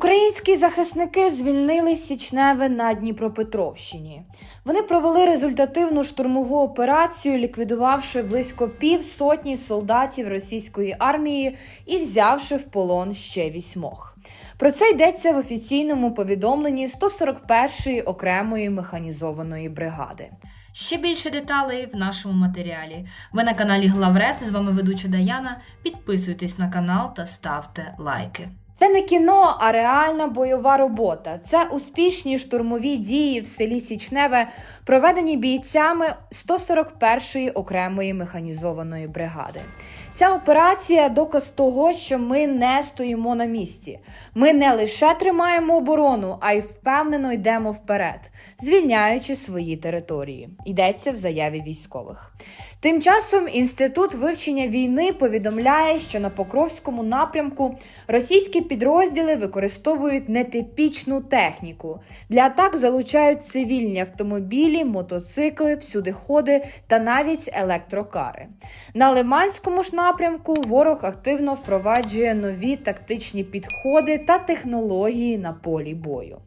Українські захисники звільнили Січневе на Дніпропетровщині. Вони провели результативну штурмову операцію, ліквідувавши близько пів сотні солдатів російської армії і взявши в полон ще вісьмох. Про це йдеться в офіційному повідомленні 141-ї окремої механізованої бригади. Ще більше деталей в нашому матеріалі. Ви на каналі Главред. З вами ведуча Даяна. Підписуйтесь на канал та ставте лайки. Це не кіно, а реальна бойова робота. Це успішні штурмові дії в селі Січневе, проведені бійцями 141-ї окремої механізованої бригади. Ця операція доказ того, що ми не стоїмо на місці. Ми не лише тримаємо оборону, а й впевнено йдемо вперед, звільняючи свої території. Йдеться в заяві військових. Тим часом інститут вивчення війни повідомляє, що на Покровському напрямку російські підрозділи використовують нетипічну техніку. Для атак залучають цивільні автомобілі, мотоцикли, всюдиходи та навіть електрокари. На Лиманському ж напрямку ворог активно впроваджує нові тактичні підходи та технології на полі бою.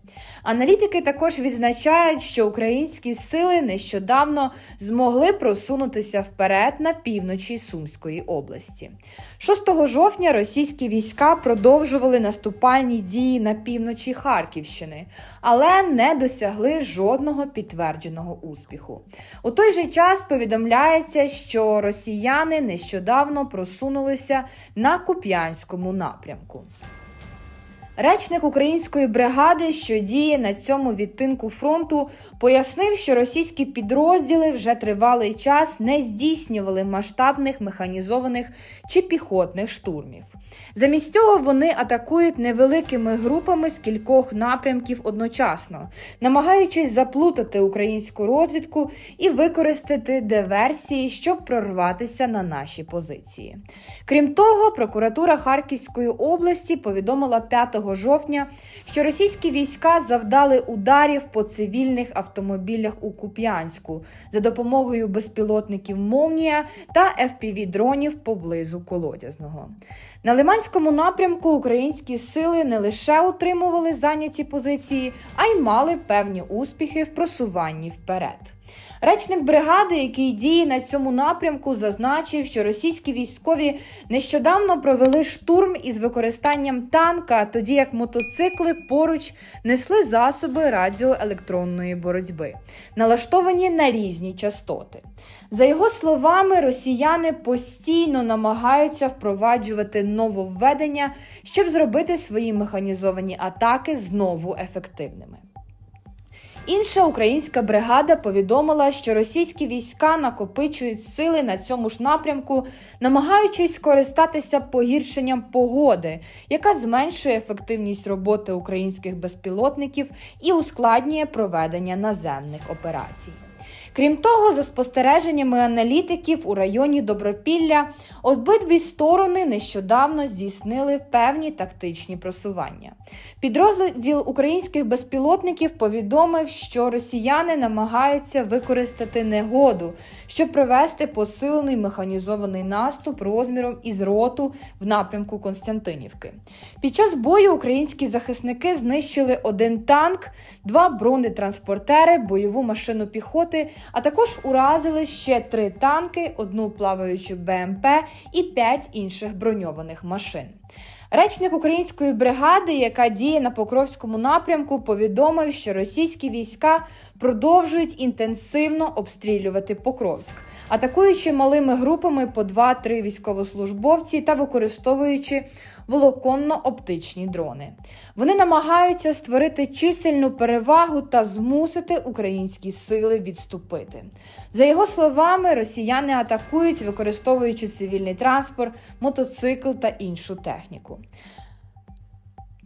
Аналітики також відзначають, що українські сили нещодавно змогли просунутися вперед на півночі Сумської області. 6 жовтня російські війська продовжували наступальні дії на півночі Харківщини, але не досягли жодного підтвердженого успіху. У той же час повідомляється, що росіяни нещодавно просунулися на Куп'янському напрямку. Речник української бригади, що діє на цьому відтинку фронту, пояснив, що російські підрозділи вже тривалий час не здійснювали масштабних механізованих чи піхотних штурмів. Замість цього вони атакують невеликими групами з кількох напрямків одночасно, намагаючись заплутати українську розвідку і використати диверсії, щоб прорватися на наші позиції. Крім того, прокуратура Харківської області повідомила 5 жовтня, що російські війська завдали ударів по цивільних автомобілях у Куп'янську за допомогою безпілотників Молнія та fpv дронів поблизу Колодязного. На Лиманському напрямку українські сили не лише утримували зайняті позиції, а й мали певні успіхи в просуванні вперед. Речник бригади, який діє на цьому напрямку, зазначив, що російські військові нещодавно провели штурм із використанням танка, тоді як мотоцикли поруч несли засоби радіоелектронної боротьби, налаштовані на різні частоти. За його словами, росіяни постійно намагаються впроваджувати нововведення, щоб зробити свої механізовані атаки знову ефективними. Інша українська бригада повідомила, що російські війська накопичують сили на цьому ж напрямку, намагаючись скористатися погіршенням погоди, яка зменшує ефективність роботи українських безпілотників і ускладнює проведення наземних операцій. Крім того, за спостереженнями аналітиків у районі Добропілля обидві сторони нещодавно здійснили певні тактичні просування. Підрозділ українських безпілотників повідомив, що росіяни намагаються використати негоду, щоб провести посилений механізований наступ розміром із роту в напрямку Константинівки. Під час бою українські захисники знищили один танк, два бронетранспортери, бойову машину піхоти а також уразили ще три танки, одну плаваючу БМП і п'ять інших броньованих машин. Речник української бригади, яка діє на Покровському напрямку, повідомив, що російські війська продовжують інтенсивно обстрілювати Покровськ, атакуючи малими групами по 2-3 військовослужбовці та використовуючи волоконно-оптичні дрони. Вони намагаються створити чисельну перевагу та змусити українські сили відступити. За його словами, росіяни атакують, використовуючи цивільний транспорт, мотоцикл та іншу техніку.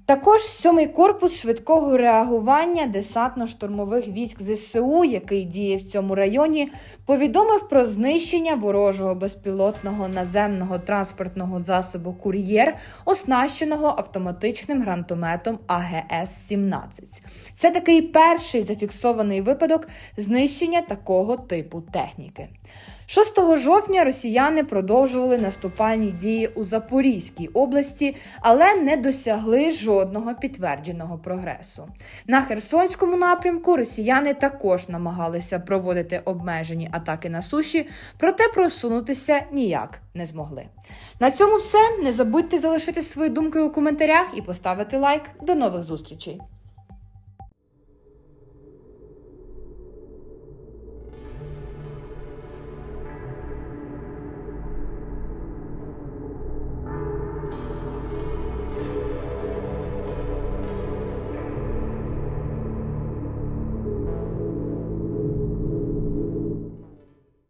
Також сьомий корпус швидкого реагування десантно-штурмових військ ЗСУ, який діє в цьому районі, повідомив про знищення ворожого безпілотного наземного транспортного засобу Кур'єр, оснащеного автоматичним гранатометом АГС-17. Це такий перший зафіксований випадок знищення такого типу техніки. 6 жовтня росіяни продовжували наступальні дії у Запорізькій області, але не досягли жодного підтвердженого прогресу. На Херсонському напрямку росіяни також намагалися проводити обмежені атаки на суші, проте просунутися ніяк не змогли. На цьому все. Не забудьте залишити свої думки у коментарях і поставити лайк. До нових зустрічей!